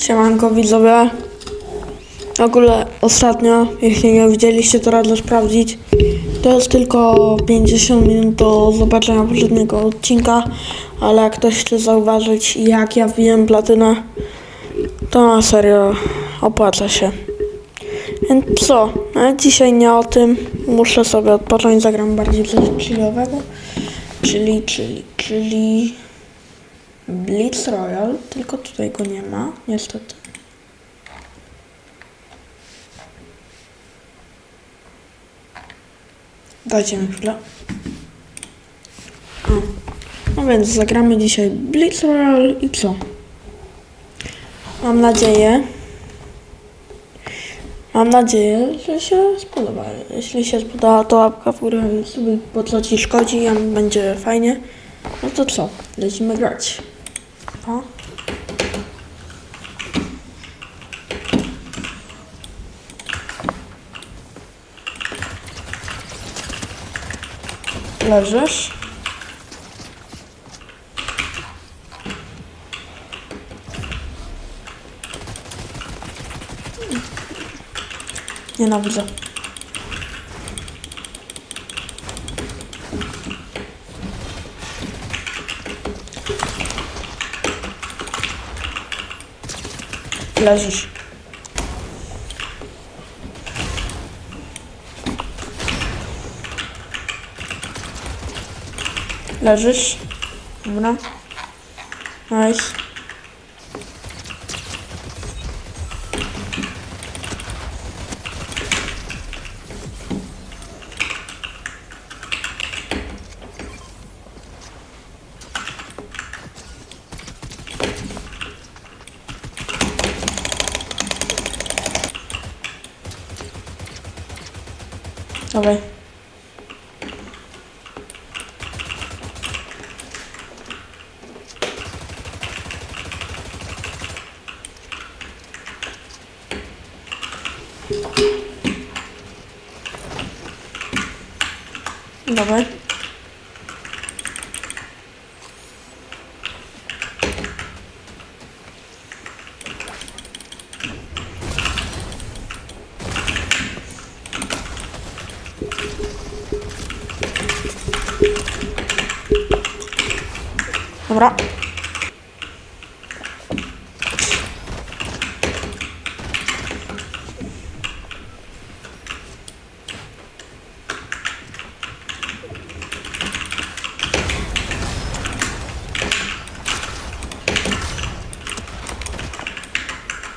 Siemanko widzowie. W ogóle ostatnio, jeśli nie widzieliście, to radzę sprawdzić. To jest tylko 50 minut do zobaczenia poprzedniego odcinka, ale jak ktoś chce zauważyć, jak ja wbiłem platynę, to na serio opłaca się. Więc co? Ale dzisiaj nie o tym. Muszę sobie odpocząć, zagram bardziej coś chillowego. Czyli, czyli, czyli... Blitz Royal, tylko tutaj go nie ma, niestety. Dajcie mi chwilę. No więc zagramy dzisiaj Blitz Royal i co? Mam nadzieję, mam nadzieję, że się spodoba. Jeśli się spodoba, to łapka w górę, po co ci szkodzi, a będzie fajnie. No to co? Lecimy grać. O. Leżysz. Nienawidzę. la juge. La juge. Voilà. Ouais. Leżysz. Leżysz. Dobra. Nice. Dawaj. Dawaj. Dobra.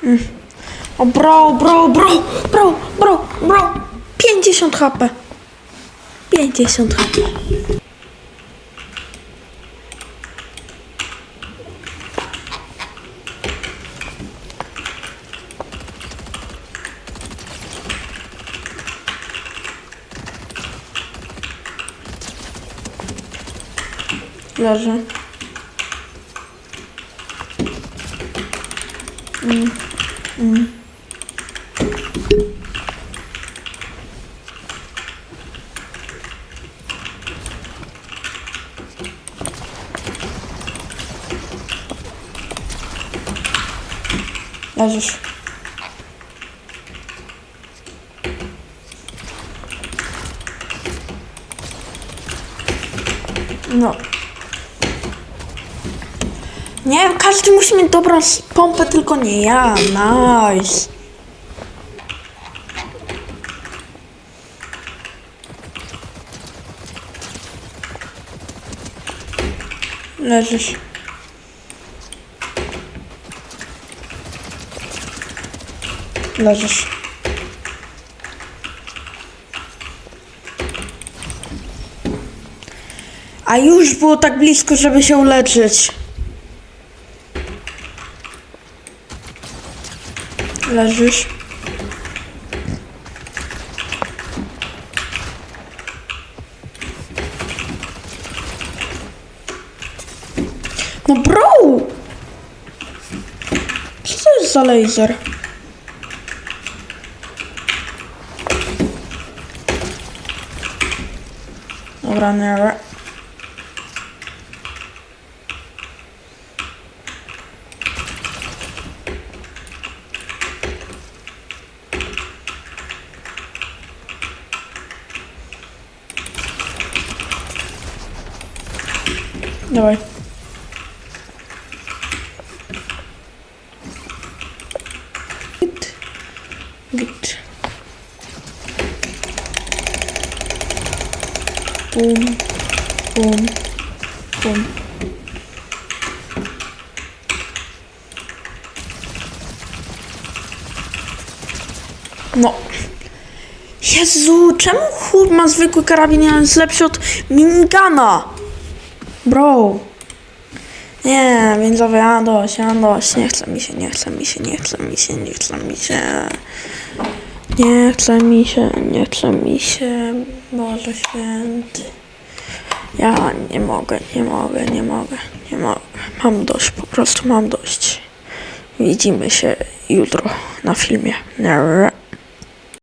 Mm. O bro, bro, bro, bro, bro, bro. 50 HP. 50 HP. Leży. Leżysz. No. Nie każdy musi mieć dobrą pompę, tylko nie ja. Nice. Leżysz. Leżysz. A już było tak blisko, żeby się uleczyć. Leżysz. No bro! Co to jest za laser? Dobra. Dawaj. Git. Git. Bum. Bum. Bum. No. Jezu, czemu chłop ma zwykły karabin, a jest lepszy od minigana? Bro. Nie, więc mam dość. Nie chce mi się, nie chce mi się, nie chce mi się, nie chce mi się. Nie chce mi się, nie chce mi się. Boże święty. Ja nie mogę, nie mogę, nie mogę, nie mogę. Mam dość, po prostu mam dość. Widzimy się jutro na filmie.